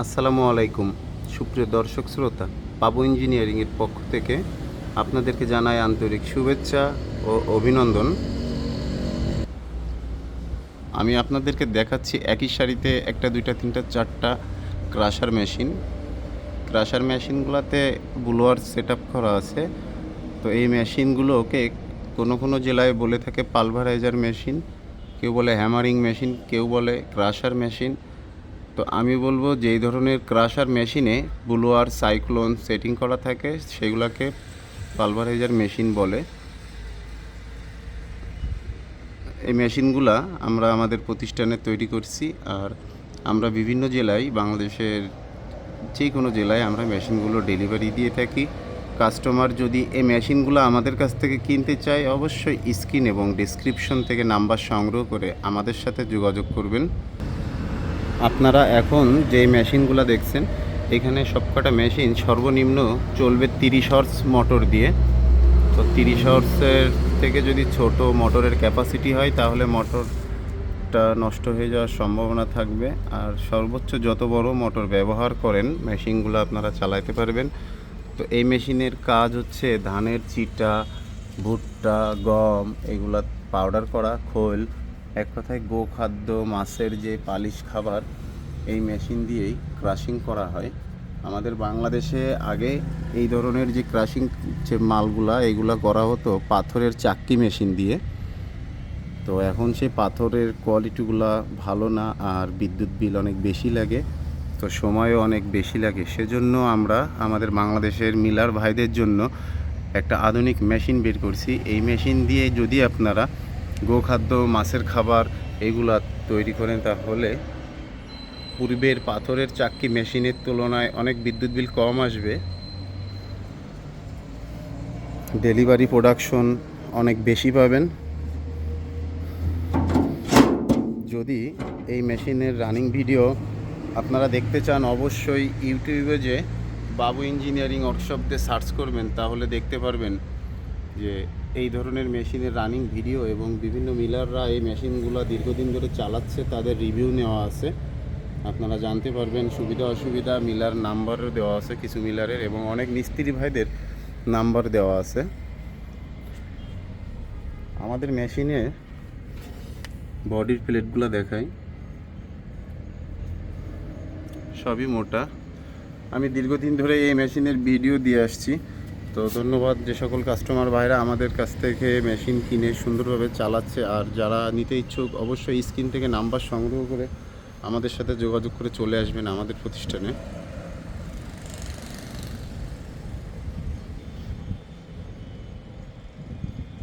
আসসালামু আলাইকুম। সুপ্রিয় দর্শক শ্রোতা বাবু ইঞ্জিনিয়ারিংয়ের পক্ষ থেকে আপনাদেরকে জানাই আন্তরিক শুভেচ্ছা ও অভিনন্দন। আমি আপনাদেরকে দেখাচ্ছি একই সারিতে একটা, দুইটা, তিনটা, চারটা ক্রাশার মেশিন। ক্রাশার মেশিনগুলোতে ব্লোয়ার সেট করা আছে। তো এই মেশিনগুলোকে কোনো কোনো জেলায় বলে থাকে পালভারাইজার মেশিন, কেউ বলে হ্যামারিং মেশিন, কেউ বলে ক্রাশার মেশিন। তো আমি বলব যেই ধরনের ক্রাশার মেশিনে ব্লোয়ার, সাইক্লোন সেটিং করা থাকে, সেগুলোকে পালভারাইজার মেশিন বলে। এই মেশিনগুলা আমরা আমাদের প্রতিষ্ঠানে তৈরি করছি, আর আমরা বিভিন্ন জেলায়, বাংলাদেশের যে কোনো জেলায় আমরা মেশিনগুলো ডেলিভারি দিয়ে থাকি। কাস্টমার যদি এই মেশিনগুলো আমাদের কাছ থেকে কিনতে চায়, অবশ্যই স্ক্রিন এবং ডিসক্রিপশন থেকে নাম্বার সংগ্রহ করে আমাদের সাথে যোগাযোগ করবেন। আপনারা এখন যে মেশিনগুলো দেখছেন, এখানে সবকটা মেশিন সর্বনিম্ন চলবে তিরিশ হর্স মোটর দিয়ে। তো তিরিশ হর্সের থেকে যদি ছোট মোটরের ক্যাপাসিটি হয়, তাহলে মোটরটা নষ্ট হয়ে যাওয়ার সম্ভাবনা থাকবে। আর সর্বোচ্চ যত বড় মোটর ব্যবহার করেন, মেশিনগুলো আপনারা চালাইতে পারবেন। তো এই মেশিনের কাজ হচ্ছে ধানের চিটা, ভুট্টা, গম, এগুলা পাউডার করা, খোল এক কথায় গো খাদ্য মাছের যে পালিশ খাবার, এই মেশিন দিয়েই ক্রাশিং করা হয়। আমাদের বাংলাদেশে আগে এই ধরনের যে ক্রাশিং যে মালগুলা, এগুলা করা হতো পাথরের চাক্কি মেশিন দিয়ে। তো এখন সেই পাথরের কোয়ালিটিগুলা ভালো না, আর বিদ্যুৎ বিল অনেক বেশি লাগে। তো সময়ও অনেক বেশি লাগে। সেজন্য আমরা আমাদের বাংলাদেশের মিলার ভাইদের জন্য একটা আধুনিক মেশিন বের করছি। এই মেশিন দিয়ে যদি আপনারা গোখাদ্য, মাছের খাবার এগুলা তৈরি করেন তাহলে পূর্বের পাথরের চাক্কি মেশিনের তুলনায় অনেক বিদ্যুৎ বিল কম আসবে। ডেলিভারি প্রোডাকশন অনেক বেশি পাবেন। যদি এই মেশিনের রানিং ভিডিও আপনারা দেখতে চান, অবশ্যই ইউটিউবে যে বাবু ইঞ্জিনিয়ারিং ওয়ার্কশপ দিয়ে সার্চ করবেন, তাহলে দেখতে পারবেন যে এই ধরনের মেশিনের রানিং ভিডিও এবং বিভিন্ন মিলাররা এই মেশিনগুলো দীর্ঘদিন ধরে চালাচ্ছে, তাদের রিভিউ নেওয়া আছে। আপনারা জানতে পারবেন সুবিধা অসুবিধা, মিলার নাম্বারও দেওয়া আছে কিছু মিলারের এবং অনেক মিস্ত্রি ভাইদের নাম্বার দেওয়া আছে। আমাদের মেশিনে বডির প্লেটগুলো দেখাই। সবই মোটা। আমি দীর্ঘদিন ধরে এই মেশিনের ভিডিও দিয়ে আসছি। তো ধন্যবাদ যে সকল কাস্টমার ভাইরা আমাদের কাছ থেকে মেশিন কিনে সুন্দরভাবে চালাচ্ছে। আর যারা নিতে ইচ্ছুক, অবশ্যই স্ক্রিন থেকে নাম্বার সংগ্রহ করে আমাদের সাথে যোগাযোগ করে চলে আসবেন আমাদের প্রতিষ্ঠানে।